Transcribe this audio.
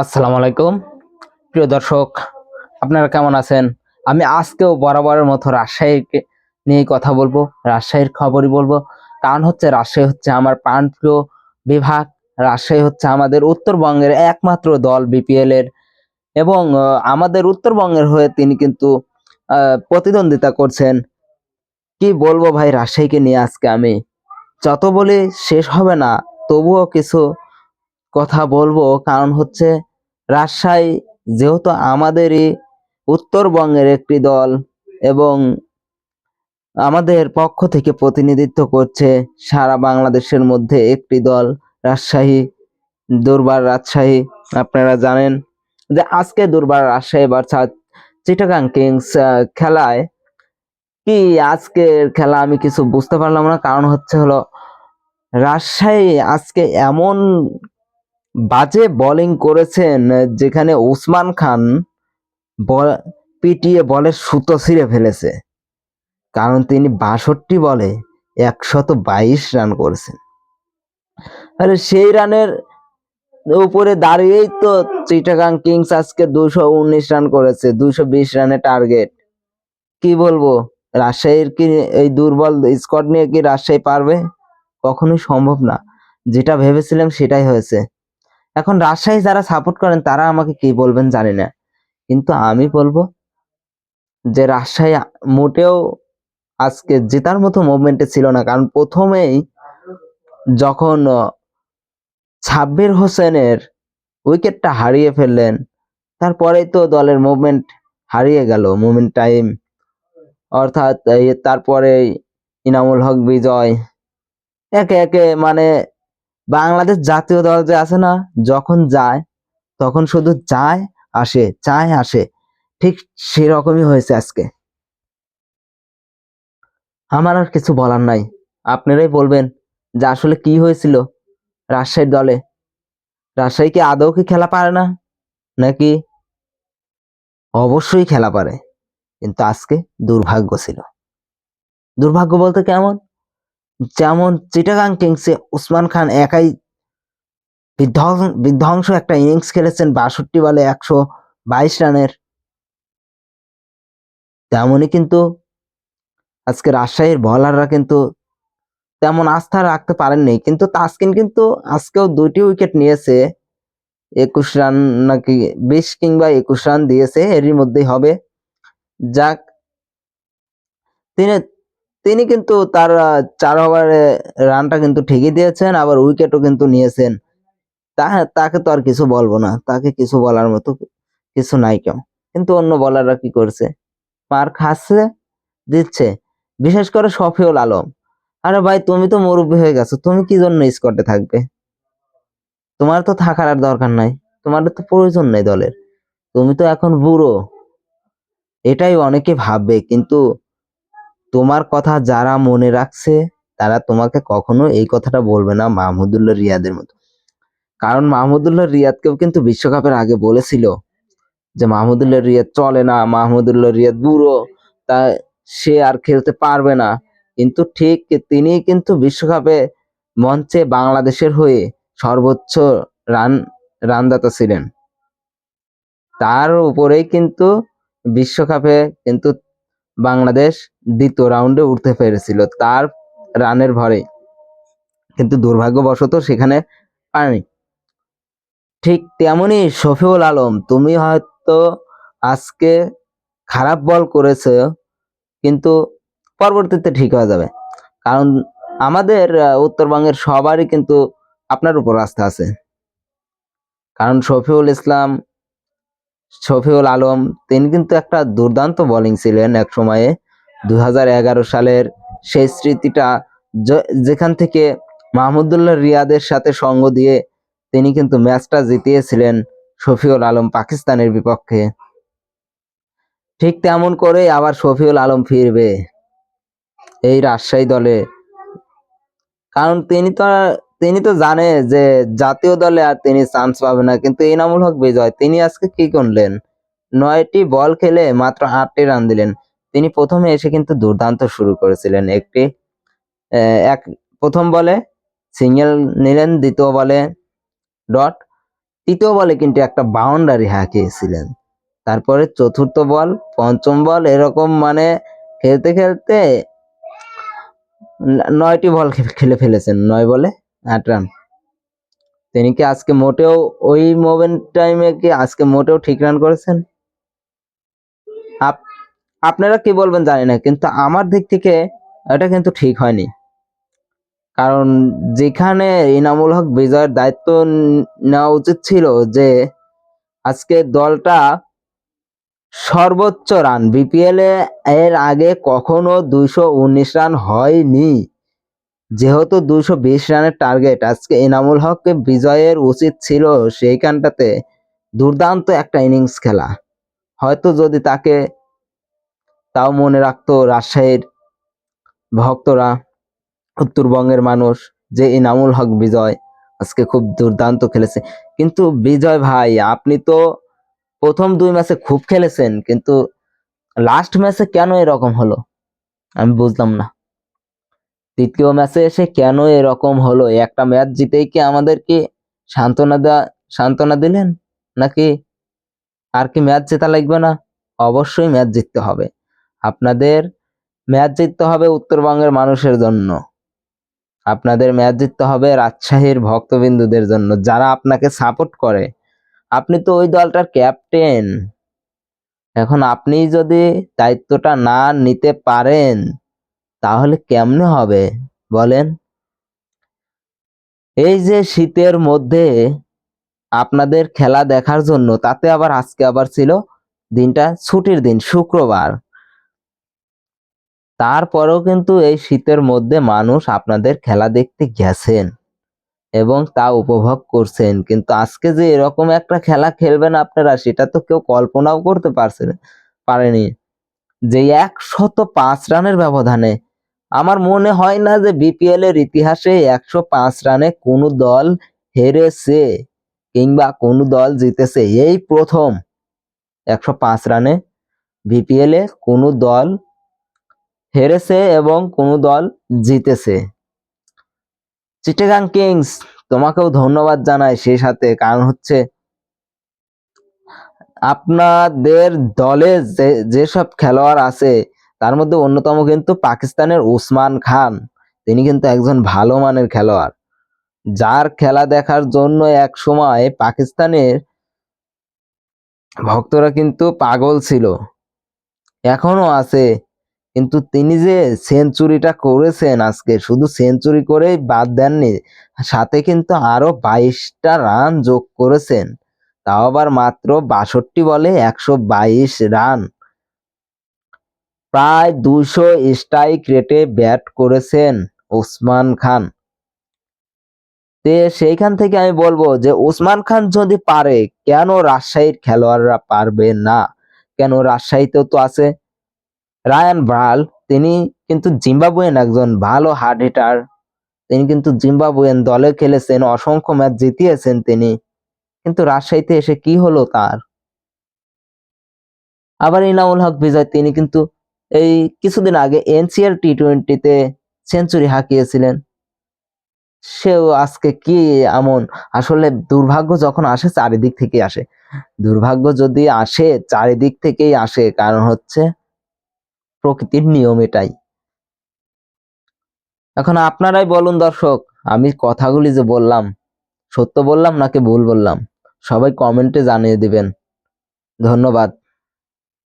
আসসালামু আলাইকুম। প্রিয় দর্শক, আপনারা কেমন আছেন? আমি আজকেও বরাবরের মতো রাজশাহীকে নিয়ে কথা বলব, রাজশাহীর খবরই বলব। কারণ হচ্ছে রাজশাহী হচ্ছে আমার প্রাণপ্রিয় বিভাগ, রাজশাহী হচ্ছে আমাদের উত্তরবঙ্গের একমাত্র দল বিপিএল এর। এবং আমাদের উত্তরবঙ্গের হয়ে তিনি কিন্তু প্রতিদ্বন্দ্বিতা করছেন। কি বলব ভাই, রাজশাহীকে নিয়ে আজকে আমি? যত বলি শেষ হবে না, তবুও কিছু কথা বলব। কারণ হচ্ছে রাজশাহী যেহেতু আমাদেরই উত্তরবঙ্গের একটি দল এবং আমাদের পক্ষ থেকে প্রতিনিধিত্ব করছে সারা বাংলাদেশের মধ্যে একটি দল, রাজশাহী, দুর্বার রাজশাহী। আপনারা জানেন যে আজকে দুর্বার রাজশাহী বার্সা চিটাগাং কিংস খেলায় কি আজকের খেলা আমি কিছু বুঝতে পারলাম না। কারণ হচ্ছে হলো, রাজশাহী আজকে এমন বাজে বোলিং করেছেন যেখানে উসমান খান বল, পিটিয়ে বলের সুতো ছিঁড়ে ফেলেছে। কারণ তিনি বাষট্টি বলে একশত বাইশ রান করেছেন। আরে সেই রানের উপরে দাঁড়িয়েই তো চিটাগাং কিংস আজকে দুশো উনিশ রান করেছে, দুশো বিশ রানের টার্গেট কি বলব, রাজশাহীর কি এই দুর্বল স্কোয়াড নিয়ে কি রাজশাহী পারবে? কখনোই সম্ভব না। যেটা ভেবেছিলাম সেটাই হয়েছে। এখন রাজশাহী যারা সাপোর্ট করেন, তারা আমাকে কি বলবেন জানি না। কিন্তু আমি বলব যে রাজশাহী মোটেও আজকে জেতার মতো মুভমেন্টে ছিল না। কারণ প্রথমেই যখন সাব্বির হোসেনের উইকেটটা হারিয়ে ফেললেন, তারপরেই তো দলের মুভমেন্ট হারিয়ে গেল মুভমেন্ট টাইম অর্থাৎ তারপরে ইনামুল হক, বিজয় একে একে মানে বাংলাদেশ জাতীয় দল যে আছে না, যখন যায়, তখন শুধু যায়, আসে যায়, আসে। ঠিক সেরকমই হয়েছে আজকে। আমার আর কিছু বলার নাই। আপনারাই বলবেন যে আসলে কি হয়েছিল রাজশাহীর দলে? রাজশাহী কি আদৌ কি খেলা পারে না? নাকি অবশ্যই খেলা পারে। কিন্তু আজকে দুর্ভাগ্য ছিল। দুর্ভাগ্য বলতে কেমন? যেমন চিটাগাং কিংসে উসমান খান একাই বিধ্বং- বিধ্বংস একটা ইনিংস খেলেছেন বাষট্টি বলে একশো বাইশ রানের। তেমনই কিন্তু আজকে রাজশাহীর বলাররা কিন্তু তেমন আস্থা রাখতে পারেননি। কিন্তু তাসকিন কিন্তু আজকেও দুইটি উইকেট নিয়েছে, একুশ রান নাকি বিশ কিংবা একুশ রান দিয়েছে, এরই মধ্যেই হবে। যাক, তিনি তিনি কিন্তু তার চার ওভারে রানটা কিন্তু ঠিকই দিয়েছেন, আবার উইকেটও কিন্তু নিয়েছেন। তা, তাকে তো আর কিছু বলব না, তাকে কিছু বলার মতো কিছু নাই কেউ। কিন্তু অন্য বলাররা কি করছে? মার খাচ্ছে, দিচ্ছে। বিশেষ করে শফিউল আলম। আরে ভাই, তুমি তো মুরব্বী হয়ে গেছো, তুমি কি জন্য স্কোয়াডে থাকবে? তোমার তো থাকার আর দরকার নাই, তোমার তো প্রয়োজন নেই দলের। তুমি তো এখন বুড়ো। এটাই অনেকে ভাববে কিন্তু তোমার কথা যারা মনে রাখছে, তারা তোমাকে কখনো এই কথাটা বলবে না মাহমুদুল্লাহ রিয়াদের মতো। কারণ মাহমুদুল্লাহ রিয়াদকেও কিন্তু বিশ্বকাপের আগে বলেছিল যে মাহমুদুল্লাহ রিয়াদ চলে না, মাহমুদুল্লাহ রিয়াদ বুড়ো, তা সে আর খেলতে পারবে না। কিন্তু ঠিক তিনি কিন্তু বিশ্বকাপে মঞ্চে বাংলাদেশের হয়ে সর্বোচ্চ রান, রানদাতা ছিলেন। তার উপরেই কিন্তু বিশ্বকাপে কিন্তু বাংলাদেশ দ্বিতীয় রাউন্ডে উঠতে পেরেছিল তার রানের ভরে। কিন্তু দুর্ভাগ্যবশত সেখানে পারেনি। ঠিক তেমনি শফিউল আলম, তুমি হয়তো আজকে খারাপ বল করেছ, কিন্তু পরবর্তীতে ঠিক হয়ে যাবে। কারণ আমাদের উত্তরবঙ্গের সবারই কিন্তু আপনার উপর আস্থা আছে। কারণ শফিউল ইসলাম শফিউল আলম, তিনি কিন্তু একটা দুর্দান্ত বোলিং ছিলেন এক সময়ে। দু হাজার এগারো সালের সেই স্মৃতিটা যেখান থেকে মাহমুদুল্লাহ রিয়াদের সাথে সঙ্গ দিয়ে তিনি কিন্তু ম্যাচটা জিতিয়েছিলেন শফিউল আলম পাকিস্তানের বিপক্ষে। ঠিক তেমন করে আবার শফিউল আলম ফিরবে এই রাজশাহী দলে। কারণ তিনি তো তিনি তো জানে যে জাতীয় দলে আর তিনি চান্স পাবে না, কিন্তু এনামুল হক বিজয়, তিনি আজকে কি করলেন? নয়টি বল খেলে মাত্র আটটি রান দিলেন। তিনি প্রথমে এসে কিন্তু দুর্দান্ত শুরু করেছিলেন একটি এক, প্রথম বলে সিঙ্গেল নিলেন, দ্বিতীয় বলে ডট, তৃতীয় বলে কিন্তু একটা বাউন্ডারি হাঁকিয়েছিলেন। তারপরে চতুর্থ বল, পঞ্চম বল, এরকম মানে খেলতে খেলতে নয়টি বল খেলে ফেলেছেন, নয় বলে আট রান তিনি কি আজকে মোটেও ওই মোমেন্ট টাইমে কি আজকে মোটেও ঠিক রান করেছেন? আপ- আপনারা কি বলবেন জানি না, কিন্তু আমার দিক থেকে এটা কিন্তু ঠিক হয়নি। কারণ যেখানে ইনামুল হক বিজয়ের দায়িত্ব নেওয়া উচিত ছিল যে আজকে দলটা সর্বোচ্চ রান বিপিএল এর আগে কখনো দুইশো উনিশ রান হয়নি। যেহেতু দুইশো বিশ রানের টার্গেট, আজকে এনামুল হককে বিজয়ের উচিত ছিল সেইখানটাতে দুর্দান্ত একটা ইনিংস খেলা। হয়তো যদি তাকে তাও মনে রাখতো রাজশাহীর ভক্তরা, উত্তরবঙ্গের মানুষ, যে ইনামুল হক বিজয় আজকে খুব দুর্দান্ত খেলেছে। কিন্তু বিজয় ভাই, আপনি তো প্রথম দুই ম্যাচে খুব খেলেছেন, কিন্তু লাস্ট ম্যাচে কেন এরকম হলো? আমি বুঝলাম না। তৃতীয় ম্যাচে এসে কেন এরকম হলো? একটা ম্যাচ জিতেই কি আমাদেরকে সান্ত্বনা দেওয়া সান্ত্বনা দিলেন? নাকি আর কি ম্যাচ জেতা লাগবে না? অবশ্যই ম্যাচ জিততে হবে। আপনাদের ম্যাচ জিততে হবে উত্তরবঙ্গের মানুষের জন্য। আপনাদের ম্যাচ জিততে হবে রাজশাহীর ভক্তবিন্দুদের জন্য। যারা আপনাকে সাপোর্ট করে। আপনি তো ওই দলটার ক্যাপ্টেন এখন আপনি যদি দায়িত্বটা না নিতে পারেন তাহলে কেমনে হবে? বলেন। এই যে শীতের মধ্যে আপনাদের খেলা দেখার জন্য, তাতে আবার আজকে আবার ছিল দিনটা ছুটির দিন, শুক্রবার। তারপরেও কিন্তু এই শীতের মধ্যে মানুষ আপনাদের খেলা দেখতে গেছেন এবং তা উপভোগ করছেন। কিন্তু আজকে যে এরকম একটা খেলা খেলবেন আপনারা, সেটা তো কেউ কল্পনাও করতে পারছেন পারেনি। যে একশত পাঁচ রানের ব্যবধানে আমার মনে হয় না যে বিপিএল এর ইতিহাসে একশো পাঁচ রানে কোনো দল হেরেছে কিংবা কোনো দল জিতেছে। এই প্রথম একশো পাঁচ রানে বিপিএল এ কোনো দল হেরেছে এবং কোনো দল জিতেছে। চিটাগাং কিংস তোমাকেও ধন্যবাদ জানাই সেই সাথে। কারণ হচ্ছে আপনাদের দলে যে, যেসব খেলোয়াড় আছে তার মধ্যে অন্যতম কিন্তু পাকিস্তানের উসমান খান। তিনি কিন্তু একজন ভালো মানের খেলোয়াড়। যার খেলা দেখার জন্য এক সময় পাকিস্তানের ভক্তরা কিন্তু পাগল ছিল। এখনও আছে। কিন্তু তিনি যে সেঞ্চুরিটা করেছেন আজকে, শুধু সেঞ্চুরি করেই বাদ দেননি, সাথে কিন্তু আরও বাইশটা রান যোগ করেছেন। তাও আবার মাত্র বাষট্টি বলে একশো বাইশ রান। প্রায় দুশো স্ট্রাইক রেটে ব্যাট করেছেন ওসমান খান। তে সেইখান থেকে আমি বলব যে, ওসমান খান যদি পারে, কেন রাজশাহীর খেলোয়াড়রা পারবে না? কেন রাজশাহীতেও তো আছে রায়ান ব্রাল, তিনি কিন্তু জিম্বাবুয়েন একজন ভালো হার্ড হিটার। তিনি কিন্তু জিম্বাবুয়েন দলে খেলেছেন, অসংখ্য ম্যাচ জিতিয়েছেন তিনি। কিন্তু রাজশাহীতে এসে কি হলো তার? আবার ইনামুল হক বিজয়, তিনি কিন্তু এই কিছুদিন আগে এনসিএল টি টোয়েন্টিতে সেঞ্চুরি হাঁকিয়েছিলেন। সেও আজকে কি এমন? আসলে দুর্ভাগ্য যখন আসে, চারিদিক থেকে আসে। দুর্ভাগ্য যদি আসে, চারিদিক থেকেই আসে, কারণ হচ্ছে প্রকৃতির নিয়ম এটাই। এখন আপনারাই বলুন দর্শক, আমি কথাগুলি যে বললাম, সত্য বললাম নাকি ভুল বললাম, সবাই কমেন্টে জানিয়ে দিবেন। ধন্যবাদ।